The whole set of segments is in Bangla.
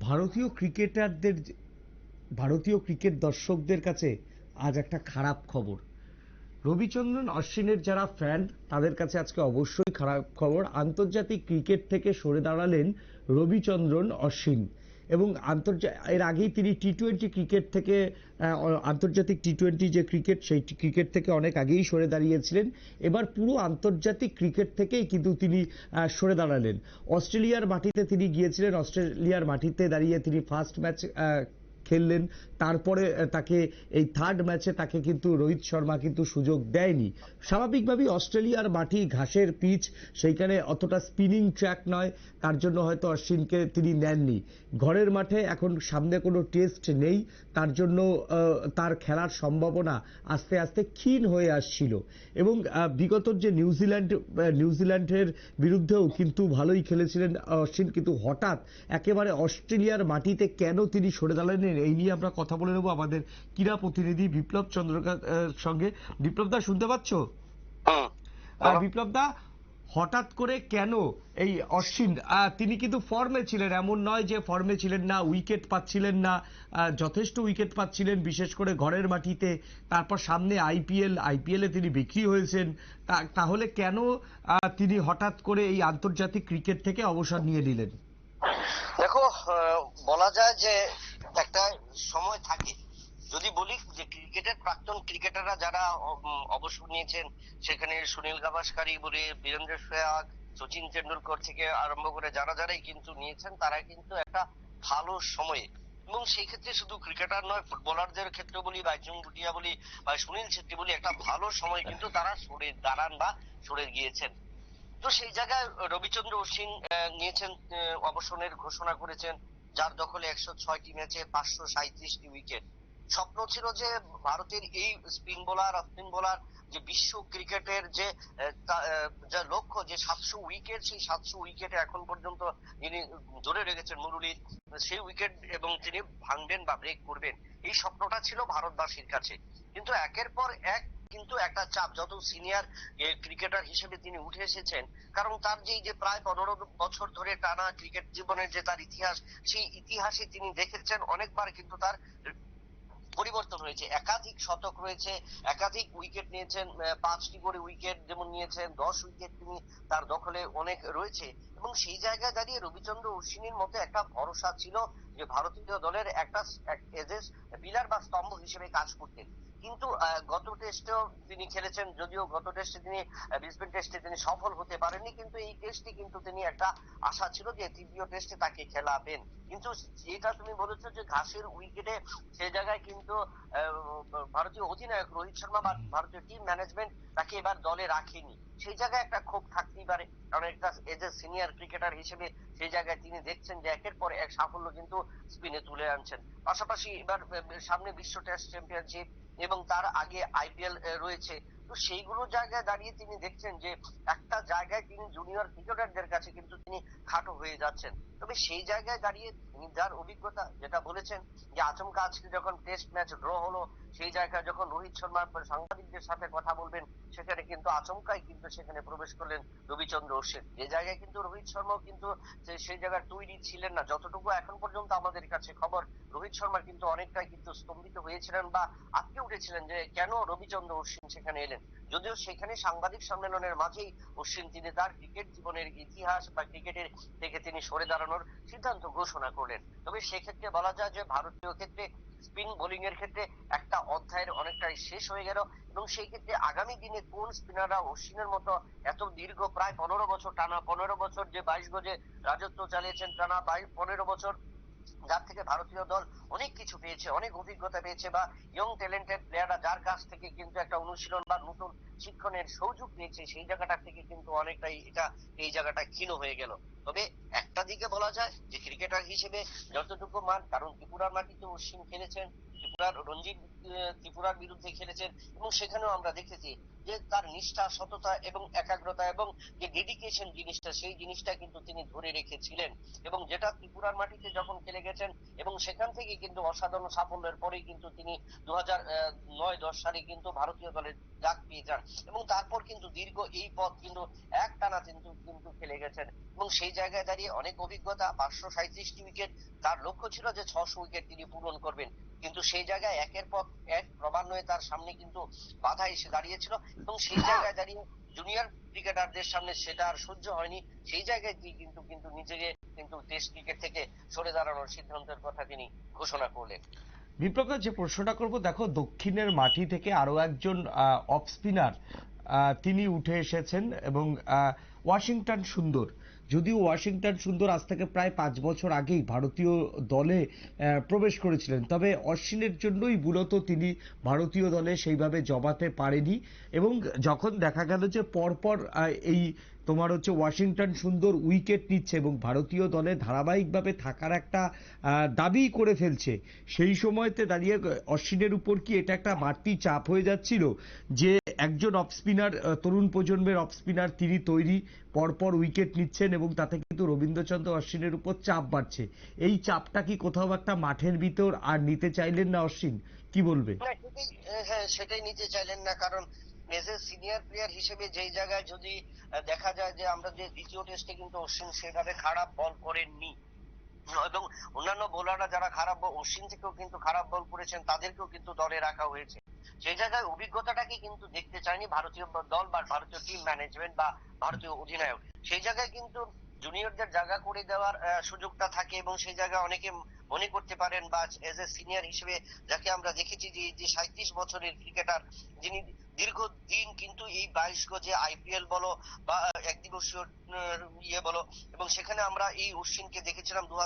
ভারতীয় ক্রিকেটারদের ভারতীয় ক্রিকেট দর্শকদের কাছে আজ একটা খারাপ খবর। রবিচন্দ্রন অশ্বিনের যারা ফ্যান, তাদের কাছে আজকে অবশ্যই খারাপ খবর। আন্তর্জাতিক ক্রিকেট থেকে সরে দাঁড়ালেন রবিচন্দ্রন অশ্বিন। এবং আন্তর্জা, এর আগেই তিনি টি টোয়েন্টি ক্রিকেট থেকে আন্তর্জাতিক টি টোয়েন্টি যে ক্রিকেট সেই ক্রিকেট থেকে অনেক আগেই সরে দাঁড়িয়েছিলেন। এবার পুরো আন্তর্জাতিক ক্রিকেট থেকেই কিন্তু তিনি সরে দাঁড়ালেন। অস্ট্রেলিয়ার মাটিতে তিনি গিয়েছিলেন। অস্ট্রেলিয়ার মাটিতে দাঁড়িয়ে তিনি ফার্স্ট ম্যাচ খেললেন। তারপরে তাকে এই থার্ড ম্যাচে তাকে কিন্তু রোহিত শর্মা কিন্তু সুযোগ দেয়নি। স্বাভাবিকভাবেই অস্ট্রেলিয়ার মাটি ঘাসের পিচ, সেইখানে অতটা স্পিনিং ট্র্যাক নয়। তার জন্য হয়তো অশ্বিনকে তিনি নেননি। ঘরের মাঠে এখন সামনে কোনো টেস্ট নেই। তার জন্য তার খেলার সম্ভাবনা আস্তে আস্তে ক্ষীণ হয়ে আসছিল। এবং বিগত যে নিউজিল্যান্ড নিউজিল্যান্ডের বিরুদ্ধেও কিন্তু ভালোই খেলেছিলেন অশ্বিন। কিন্তু হঠাৎ একেবারে অস্ট্রেলিয়ার মাটিতে কেন তিনি সরে দাঁড়ালেন এই নিয়ে আমরা কথা বলে নেব আমাদের ক্রীড়া প্রতিনিধি বিপ্লব চন্দ্রকার সঙ্গে। বিপ্লব দা শুনতে পাচ্ছ? হুম বিপ্লব দা হঠাৎ করে কেন এই অশ্বিন তিনি কিন্তু ফর্মে ছিলেন এমন নয় যে ফর্মে ছিলেন না উইকেট পাচ্ছিলেন না যথেষ্ট উইকেট পাচ্ছিলেন বিশেষ করে ঘরের মাটিতে তারপর সামনে আইপিএল আইপিএলে তিনি বিক্রি হয়েছেন। তাহলে কেন তিনি হঠাৎ করে এই আন্তর্জাতিক ক্রিকেট থেকে অবসর নিয়ে নিলেন? দেখো বলা যায় যে একটা সময় থাকে। যদি বলি যে ক্রিকেটের প্রাক্তন ক্রিকেটাররা যারা অবসর নিয়েছেন, সেখানে সুনীল গাভাস্কারী বলে, বীরেন্দ্র সেহবাগ সচিন তেন্ডুলকর থেকে আরম্ভ করে যারা যারাই কিন্তু নিয়েছেন, তারা কিন্তু একটা ভালো সময়ে। এবং সেই ক্ষেত্রে শুধু ক্রিকেটার নয়, ফুটবলারদের ক্ষেত্রে বলি বাইচুং ভুটিয়া বলি, বা সুনীল ছেত্রী বলি, একটা ভালো সময় কিন্তু তারা সরে দাঁড়ান বা সরে গিয়েছেন। তো সেই জায়গায় রবিচন্দ্র অশ্বিন নিয়েছেন অবসরের ঘোষণা করেছেন। যার দখলে একশো ছয়টি ম্যাচে পাঁচশো সাঁত্রিশটি উইকেট স্বপ্ন ছিল যে ভারতের এই স্পিন বোলার স্পিন বোলার যে বিশ্ব ক্রিকেটের যে যা লক্ষ্য, যে সাতশো উইকেট সেই সাতশো উইকেটে এখন পর্যন্ত যিনি ধরে রেখেছেন মুরুলি, সেই উইকেট এবং তিনি ভাঙবেন বা ব্রেক করবেন। এই স্বপ্নটা ছিল ভারতবাসীর কাছে। কিন্তু একের পর এক কিন্তু একটা চাপ, যত সিনিয়র ক্রিকেটার হিসেবে তিনি উঠে এসেছেন, কারণ তার যে যে প্রায় পনেরো বছর ধরে টানা ক্রিকেট জীবনের যে তার ইতিহাস, সেই ইতিহাসে তিনি দেখেছেন অনেকবার কিন্তু তার পরিবর্তন হয়েছে। একাধিক শতক রয়েছে, একাধিক উইকেট নিয়েছেন পাঁচটি করে উইকেট যেমন নিয়েছেন, দশ উইকেট তিনি তার দখলে অনেক রয়েছে। এবং সেই জায়গায় দাঁড়িয়ে রবিচন্দ্র অশ্বিনীর মতো একটা ভরসা ছিল যে ভারতীয় দলের একটা এজেস পিলার বা স্তম্ভ হিসেবে কাজ করতেন। কিন্তু গত টেস্টেও তিনি খেলেছেন, যদিও গত টেস্টে তিনি ব্রিসবেন টেস্টে তিনি সফল হতে পারেননি, কিন্তু এই টেস্টে কিন্তু তিনি একটা আশা ছিল যে তৃতীয় টেস্টে তাকে খেলাবেন। কিন্তু যেটা তুমি বলেছ যে ঘাসের উইকেটে সে জায়গায় কিন্তু ভারতীয় অধিনায়ক রোহিত শর্মা বা ভারতীয় টিম ম্যানেজমেন্ট তাকে এবার দলে রাখেনি। সেই জায়গায় একটা ক্ষোভ থাকতেই পারে, কারণ একটা এজ এ সিনিয়র ক্রিকেটার হিসেবে সেই জায়গায় তিনি দেখছেন যে একের পর এক সাফল্য কিন্তু স্পিনে তুলে আনছেন। পাশাপাশি এবার সামনে বিশ্ব টেস্ট চ্যাম্পিয়নশিপ এবং তার আগে আইপিএল রয়েছে। তো সেইগুলো জায়গায় দাঁড়িয়ে তিনি দেখছেন যে, একটা জায়গায় তিনি জুনিয়র ক্রিকেটারদের কাছে কিন্তু তিনি খাটো হয়ে যাচ্ছেন। তবে সেই জায়গায় দাঁড়িয়ে তিনি যার অভিজ্ঞতা, যেটা বলেছেন যে, আচমকা আজকে যখন টেস্ট ম্যাচ ড্র হলো সেই জায়গায় যখন রোহিত শর্মা সাংবাদিকদের সাথে কথা বলবেন, সেখানে কিন্তু আচমকাই কিন্তু সেখানে প্রবেশ করলেন রবিচন্দ্র অশ্বিন যে জায়গায় কিন্তু রোহিত শর্মাও কিন্তু সেই জায়গায় তৈরি ছিলেন না। যতটুকু এখন পর্যন্ত আমাদের কাছে খবর, রোহিত শর্মা কিন্তু অনেকটাই কিন্তু স্তম্ভিত হয়েছিলেন বা আটকে উঠেছিলেন যে কেন রবিচন্দ্র অশ্বিন সেখানে এলেন। যদিও সেখানে সাংবাদিক সম্মেলনের মাঝেই অশ্বিন তিনি তার ক্রিকেট জীবনের ইতিহাস বা ক্রিকেটের থেকে তিনি সরে দাঁড়ানোর সিদ্ধান্ত ঘোষণা করলেন। তবে সেক্ষেত্রে বলা যায় যে ভারতীয় ক্ষেত্রে স্পিন বোলিং এর ক্ষেত্রে একটা অধ্যায়ের অনেকটাই শেষ হয়ে গেল এবং সেই ক্ষেত্রে আগামী দিনে কোন স্পিনাররা অশ্বিনের মতো এত দীর্ঘ প্রায় পনেরো বছর টানা পনেরো বছর যে বাইশ গজে রাজত্ব চালিয়েছেন টানা পনেরো বছর যার থেকে ভারতীয় দল অনেক কিছু পেয়েছে, অনেক অভিজ্ঞতা পেয়েছে বা ইয়ং ট্যালেন্টেড প্লেয়াররা যার কাছ থেকে কিন্তু একটা অনুশীলন বা নতুন শিক্ষণের সুযোগ পেয়েছে, সেই জায়গাটা থেকে কিন্তু অনেকটাই এটা এই জায়গাটা ক্ষীণ হয়ে গেল। তবে একটা দিকে বলা যায় যে ক্রিকেটার হিসেবে যতটুকু মান, কারণ ত্রিপুরার মাটিতে অশ্বিন খেলেছেন, ত্রিপুরার রঞ্জিত ত্রিপুরার বিরুদ্ধে খেলেছেন এবং সেখানেও আমরা দেখেছি যে তার নিষ্ঠা, সততা এবং একাগ্রতা এবং যে ডেডিকেশন জিনিসটা, সেই জিনিসটা কিন্তু তিনি ধরে রেখেছিলেন। এবং যেটা ত্রিপুরার মাটিতে যখন খেলে গেছেন এবং সেখান থেকে কিন্তু অসাধারণ সাফল্যের পরেই কিন্তু তিনি দু হাজার নয়, দশ সালে কিন্তু ভারতীয় দলের ডাক পেয়ে যান। এবং তারপর কিন্তু দীর্ঘ এই পথ কিন্তু এক টানা কিন্তু কিন্তু খেলে গেছেন। এবং সেই জায়গায় দাঁড়িয়ে অনেক অভিজ্ঞতা, পাঁচশো সাঁত্রিশটি উইকেট তার লক্ষ্য ছিল যে ছশো উইকেট তিনি পূরণ করবেন। কিন্তু সেই জায়গায় একের পর এক ক্রমান্বয়ে তার সামনে কিন্তু বাধা এসে দাঁড়িয়েছিল। এবং সেই জায়গায় দাঁড়িয়ে জুনিয়র ক্রিকেটারদের সামনে সেটা আর সহ্য হয়নি। সেই জায়গায় তিনি কিন্তু কিন্তু নিজেকে কিন্তু টেস্ট ক্রিকেট থেকে সরে দাঁড়ানোর সিদ্ধান্তের কথা তিনি ঘোষণা করলেন। বিপ্লবদা যে প্রশ্নটা করব দেখো দক্ষিণের মাটি থেকে আরও একজন অফ স্পিনার তিনি উঠে এসেছেন এবং আহ, ওয়াশিংটন সুন্দর। যদিও ওয়াশিংটন সুন্দর আজ থেকে প্রায় পাঁচ বছর আগেই ভারতীয় দলে প্রবেশ করেছিলেন। তবে অশ্বিনের জন্যই মূলত তিনি ভারতীয় দলে সেইভাবে জমাতে পারেনি এবং যখন দেখা গেল যে পরপর এই তোমার হচ্ছে ওয়াশিংটন সুন্দর উইকেট নিচ্ছে এবং ভারতীয় দলে ধারাবাহিকভাবে থাকার একটা দাবি করে ফেলছে। সেই সময়তে দাঁড়িয়ে অশ্বিনের উপর কি এটা একটা বাড়তি চাপ হয়ে যাচ্ছিল যে একজন অফ স্পিনার তরুণ প্রজন্মের অফ স্পিনার তিনি তৈরি, পরপর উইকেট নিচ্ছেন এবং তাতে কিন্তু রবীন্দ্রচন্দ্র অশ্বিনের উপর চাপ বাড়ছে। এই চাপটা কি কোথাও একটা মাঠের ভিতর আর নিতে চাইলেন না অশ্বিন? কি বলবে? হ্যাঁ সেটাই নিতে চাইলেন না, কারণ এ সিনিয়র প্লেয়ার হিসেবে যেই জায়গায় যদি দেখা যায় যে আমরা যে দ্বিতীয় টেস্টে কিন্তু অশ্বিন সেভাবে খারাপ বল করেননি। এবং অন্যান্য বোলাররা যারা খারাপ বল অশ্বিন থেকেও কিন্তু খারাপ বল করেছেন, তাদেরকেও কিন্তু দলে রাখা হয়েছে। সেই জায়গায় অভিজ্ঞতাটাকে কিন্তু দেখতে চায়নি ভারতীয় দল বা ভারতীয় টিম ম্যানেজমেন্ট বা ভারতীয় অধিনায়ক, সেই জায়গায় কিন্তু জুনিয়রদের জায়গা করে দেওয়ার সুযোগটা থাকে এবং সেই জায়গায় অনেকে মনে করতে পারেন বা এজ এ সিনিয়র হিসেবে যাকে আমরা দেখেছি যে যে সাঁত্রিশ বছরের ক্রিকেটার যিনি দীর্ঘদিন কিন্তু এই বাইশ গজে আইপিএল বলো বা একদিবসীয় ইয়ে বলো, এবং সেখানে আমরা এই অশ্বিনকে দেখেছিলাম দু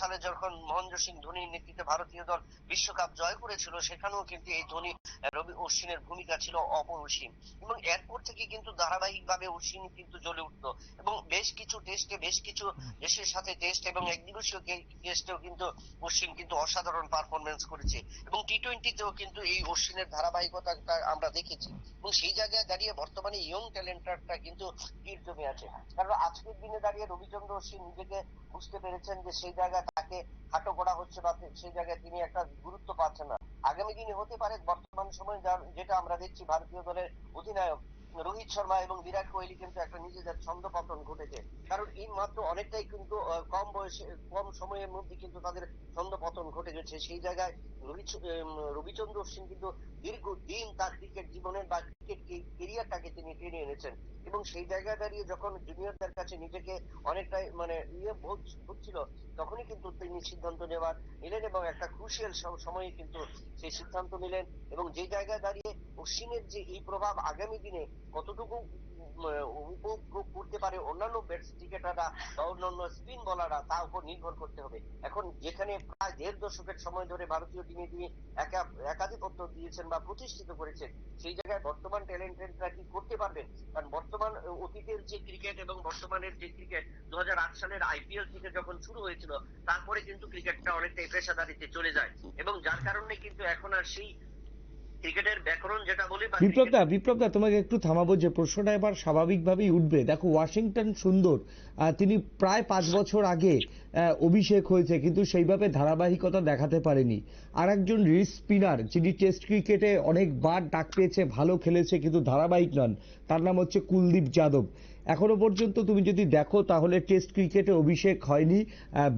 সালে যখন মহেন্দ্র সিং ধোনির নেতৃত্বে ভারতীয় দল বিশ্বকাপ জয় করেছিল, সেখানেও কিন্তু এই ধোনি রবি অশ্বিনের ভূমিকা ছিল অপরিসীম এবং এরপর থেকে কিন্তু ধারাবাহিকভাবে অশ্বিন কিন্তু জ্বলে উঠতো এবং বেশ কিছু টেস্টে, বেশ কিছু দেশের সাথে টেস্ট এবং একদিবসীয় টেস্টেও কিন্তু অশ্বিন কিন্তু অসাধারণ পারফরমেন্স করেছে। এবং টি টোয়েন্টিতেও কিন্তু এই অশ্বিনের ধারাবাহিকতা আমরা দেখেছি। এবং সেই জায়গায় দাঁড়িয়ে বর্তমানে ইয়ং ট্যালেন্টারটা কিন্তু তীর জমে আছে। কারণ আজকের দিনে দাঁড়িয়ে রবিচন্দ্র অশ্বিন নিজেকে বুঝতে পেরেছেন যে সেই জায়গায় তাকে খাটো করা হচ্ছে বা সেই জায়গায় তিনি একটা গুরুত্ব পাচ্ছেন না। আগামী দিনে হতে পারে বর্তমান সময়ে যেটা আমরা দেখছি ভারতীয় দলের অধিনায়ক রোহিত শর্মা এবং বিরাট কোহলি কিন্তু একটা নিজেদের ছন্দপতন ঘটেছে। কারণ এই মাত্র অনেকটাই কিন্তু কম বয়সে কম সময়ের মধ্যে কিন্তু তাদের ছন্দপতন ঘটে গেছে। সেই জায়গায় রবিচন্দ্র অশ্বিন কিন্তু দীর্ঘদিন তার ক্রিকেট জীবনের বা ক্রিকেট কেরিয়ারটাকে তিনি টেনে এনেছেন। এবং সেই জায়গায় দাঁড়িয়ে যখন জুনিয়রদের কাছে নিজেকে অনেকটাই মানে ইয়ে হচ্ছিল তখনই কিন্তু তিনি সিদ্ধান্ত নেওয়ার নিলেন এবং একটা ক্রুশিয়াল সময়ে কিন্তু সেই সিদ্ধান্ত নিলেন। এবং যে জায়গায় দাঁড়িয়ে অশ্বিনের যে এই প্রভাব আগামী দিনে কতটুকু উপভোগ করতে পারে অন্যান্য ব্যাটস ক্রিকেটাররা বা অন্যান্য স্পিন বলাররা তার উপর নির্ভর করতে হবে। এখন যেখানে প্রায় দেড় দশকের সময় ধরে ভারতীয় টিমে তিনি একা- একাধিপত্য দিয়েছেন বা প্রতিষ্ঠিত করেছেন, সেই জায়গায় বর্তমান ট্যালেন্টেডরা কি করতে পারবেন? কারণ বর্তমান অতীতের যে ক্রিকেট এবং বর্তমানের যে ক্রিকেট দু হাজার আট সালের আইপিএল থেকে যখন শুরু হয়েছিল, তারপরে কিন্তু ক্রিকেটটা অনেকটাই পেশাদারিতে চলে যায়। এবং যার কারণে কিন্তু এখন আর সেই ক্রিকেটের ব্যাকরণ যেটা বলি বিপ্লবদা বিপ্লবদা তোমাকে একটু থামাবো যে প্রশ্নটা এবার স্বাভাবিকভাবেই উঠবে। দেখো ওয়াশিংটন সুন্দর তিনি প্রায় পাঁচ বছর আগে অভিষেক হয়েছে কিন্তু সেইভাবে ধারাবাহিকতা দেখাতে পারেনি। আর একজন রিস স্পিনার যিনি টেস্ট ক্রিকেটে অনেকবার ডাক পেয়েছে ভালো খেলেছে কিন্তু ধারাবাহিক নন তার নাম হচ্ছে কুলদীপ যাদব। এখনও পর্যন্ত তুমি যদি দেখো, তাহলে টেস্ট ক্রিকেটে অভিষেক হয়নি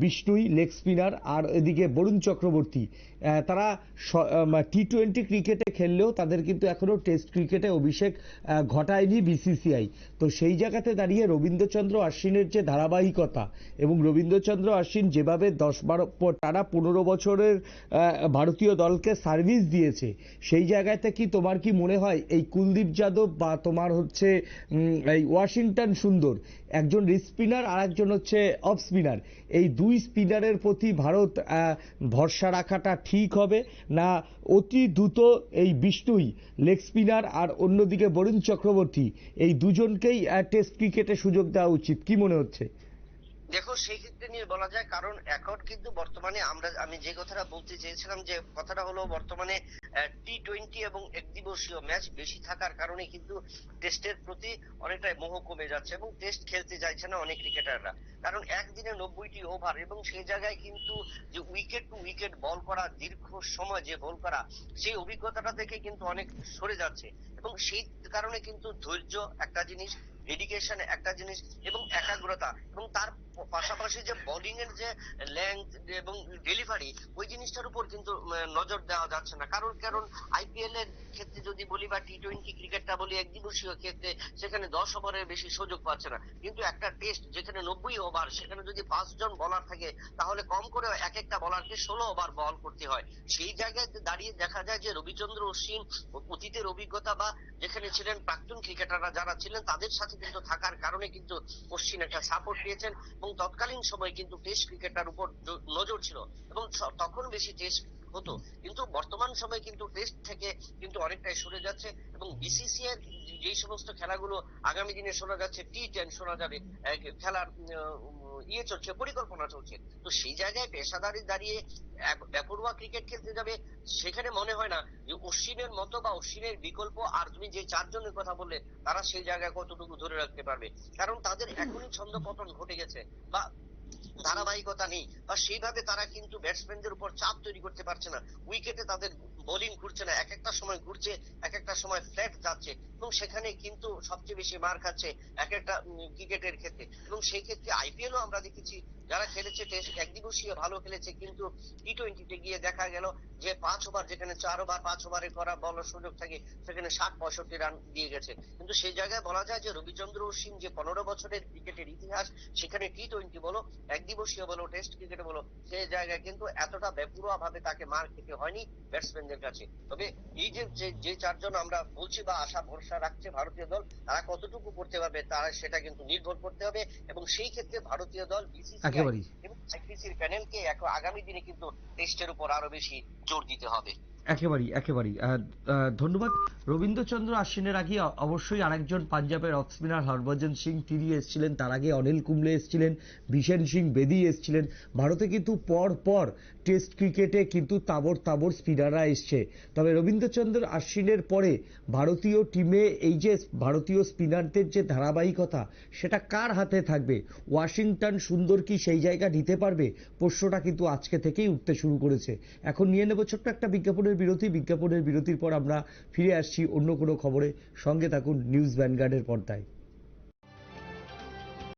বিষ্ণুই লেগ স্পিনার আর এদিকে বরুণ চক্রবর্তী। তারা টি টোয়েন্টি ক্রিকেটে খেললেও তাদের কিন্তু এখনও টেস্ট ক্রিকেটে অভিষেক ঘটায়নি বিসিসিআই তো সেই জায়গাতে দাঁড়িয়ে রবীন্দ্রচন্দ্র আশ্বিনের যে ধারাবাহিকতা এবং রবীন্দ্রচন্দ্র আশ্বিন যেভাবে দশ বারো টানা পনেরো বছরের ভারতীয় দলকে সার্ভিস দিয়েছে, সেই জায়গাতে কি তোমার কি মনে হয় এই কুলদীপ যাদব বা তোমার হচ্ছে এই ওয়াশিংটন সুন্দর। একজন স্পিনার আর একজন হচ্ছে অফ স্পিনার। এই দুই স্পিনারের প্রতি ভারত ভরসা রাখাটা ঠিক হবে না অতি দ্রুত এই বিষ্ণুই, লেগ স্পিনার আর অন্যদিকে বরুণ চক্রবর্তী, এই দুজনকেই টেস্ট ক্রিকেটে সুযোগ দেওয়া উচিত। কি মনে হচ্ছে? দেখো, সেই ক্ষেত্রে নিয়ে বলা যায়, কারণ এখন কিন্তু বর্তমানে আমরা, আমি যে কথাটা বলতে চেয়েছিলাম যে, কথাটা হলো বর্তমানে টি টোয়েন্টি এবং একদিবসীয় ম্যাচ বেশি থাকার কারণে কিন্তু টেস্টের প্রতি অনেকটাই মোহ কমে যাচ্ছে এবং টেস্ট খেলতে চাইছে না অনেক ক্রিকেটাররা কারণ একদিনে নব্বইটি ওভার এবং সেই জায়গায় কিন্তু যে উইকেট টু উইকেট বল করা, দীর্ঘ সময় যে বল করা, সেই অভিজ্ঞতাটা থেকে কিন্তু অনেক সরে যাচ্ছে। এবং সেই কারণে কিন্তু ধৈর্য একটা জিনিস ডেডিকেশন একটা জিনিস এবং একাগ্রতা এবং তার পাশাপাশি যে বোলিং এর যে লেন্থ এবং ডেলিভারি ওই জিনিসটার উপর কিন্তু নজর দেওয়া যাচ্ছে না। কারণ কারণ আইপিএল এর ক্ষেত্রে যদি বলি বা টি টোয়েন্টি ক্রিকেটটা বলি, এক দিবসীয় ক্ষেত্রে সেখানে দশ ওভারের বেশি সুযোগ পাচ্ছে না। কিন্তু একটা টেস্ট যেখানে নব্বই ওভার সেখানে যদি পাঁচজন বলার থাকে, তাহলে কম করে এক একটা বলারকে ষোলো ওভার বল করতে হয়। সেই জায়গায় দাঁড়িয়ে দেখা যায় যে রবিচন্দ্র অশ্বিন অতীতের অভিজ্ঞতা বা যেখানে ছিলেন প্রাক্তন ক্রিকেটাররা যারা ছিলেন, তাদের সাথে কিন্তু থাকার কারণে কিন্তু অশ্বিন একটা সাপোর্ট পেয়েছেন এবং তৎকালীন সময় কিন্তু টেস্ট ক্রিকেটার উপর নজর ছিল এবং তখন বেশি টেস্ট হতো। কিন্তু বর্তমান সময়ে কিন্তু টেস্ট থেকে কিন্তু অনেকটাই সরে যাচ্ছে এবং বিসিসি এর যেই সমস্ত খেলাগুলো আগামী দিনে শোনা যাচ্ছে টি টেন শোনা যাবে খেলার ইয়ে চলছে, পরিকল্পনা চলছে। তো সেই জায়গায় পেশাদারি দাঁড়িয়ে বেপরোয়া ক্রিকেট খেলতে যাবে, সেখানে মনে হয় না যে অশ্বিনের মতো বা অশ্বিনের বিকল্প আর তুমি যে চারজনের কথা বললে, তারা সেই জায়গায় কতটুকু ধরে রাখতে পারবে। কারণ তাদের এখনই ছন্দ পতন ঘটে গেছে, বা ধারাবাহিকতা নেই। বা সেইভাবে তারা কিন্তু ব্যাটসম্যানদের উপর চাপ তৈরি করতে পারছে না। উইকেটে তাদের বোলিং ঘুরছে না। এক একটা সময় ঘুরছে, এক একটা সময় ফ্ল্যাট যাচ্ছে এবং সেখানে কিন্তু সবচেয়ে বেশি মার খাচ্ছে এক একটা ক্রিকেটের ক্ষেত্রে। এবং সেই ক্ষেত্রে আইপিএলও আমরা দেখেছি যারা খেলেছে টেস্ট একদিবসীয় ভালো খেলেছে, কিন্তু টি টোয়েন্টিতে গিয়ে দেখা গেল যে পাঁচ ওভার যেখানে চার ওভার, পাঁচ ওভারে করা বলার সুযোগ থাকে, সেখানে ষাট পঁয়ষট্টি রান দিয়ে গেছে। কিন্তু সেই জায়গায় বলা যায় যে রবিচন্দ্র অশ্বিন যে পনেরো বছরের ক্রিকেটের ইতিহাস, সেখানে টি টোয়েন্টি বলো একদিবসীয় বলো, টেস্ট ক্রিকেট বলো সেই জায়গায় কিন্তু এতটা বেপুরোয়া ভাবে তাকে মার খেতে হয়নি ব্যাটসম্যানদের কাছে। তবে এই যে, যে- চারজন আমরা বলছি বা আশা, ভরসা রাখছে ভারতীয় দল, তারা কতটুকু করতে পারবে, তারা সেটা কিন্তু নির্ভর করতে হবে। এবং সেই ক্ষেত্রে ভারতীয় দল বিসিসি একেবারেই। এবং আইসিসির প্যানেলকে আগামী দিনে কিন্তু টেস্টের উপর আরও বেশি জোর দিতে হবে। একেবারেই একেবারেই। ধন্যবাদ। রবীন্দ্রচন্দ্র আশ্বিনের আগে অবশ্যই আরেকজন পাঞ্জাবের অফ স্পিনার হরভজন সিং, তিনি এসেছিলেন। তার আগে অনিল কুম্বলে এসেছিলেন বিশেন সিং বেদি এসেছিলেন। ভারতে কিন্তু পর পর টেস্ট ক্রিকেটে কিন্তু তাবর তাবর স্পিনাররা এসছে। তবে রবীন্দ্রচন্দ্র আশ্বিনের পরে ভারতীয় টিমে এই যে ভারতীয় স্পিনারদের যে ধারাবাহিকতা, সেটা কার হাতে থাকবে? ওয়াশিংটন সুন্দর কি সেই জায়গা নিতে পারবে? প্রশ্নটা কিন্তু আজকে থেকেই উঠতে শুরু করেছে। এখন নিয়ে নেব ছোট্ট একটা বিজ্ঞাপনের বিরতি, বিজ্ঞাপনের বিরতির পর আমরা ফিরে আসছি অন্য কোনো খবরে। সঙ্গে থাকুন নিউজ ভ্যানগার্ডের পর্দায়।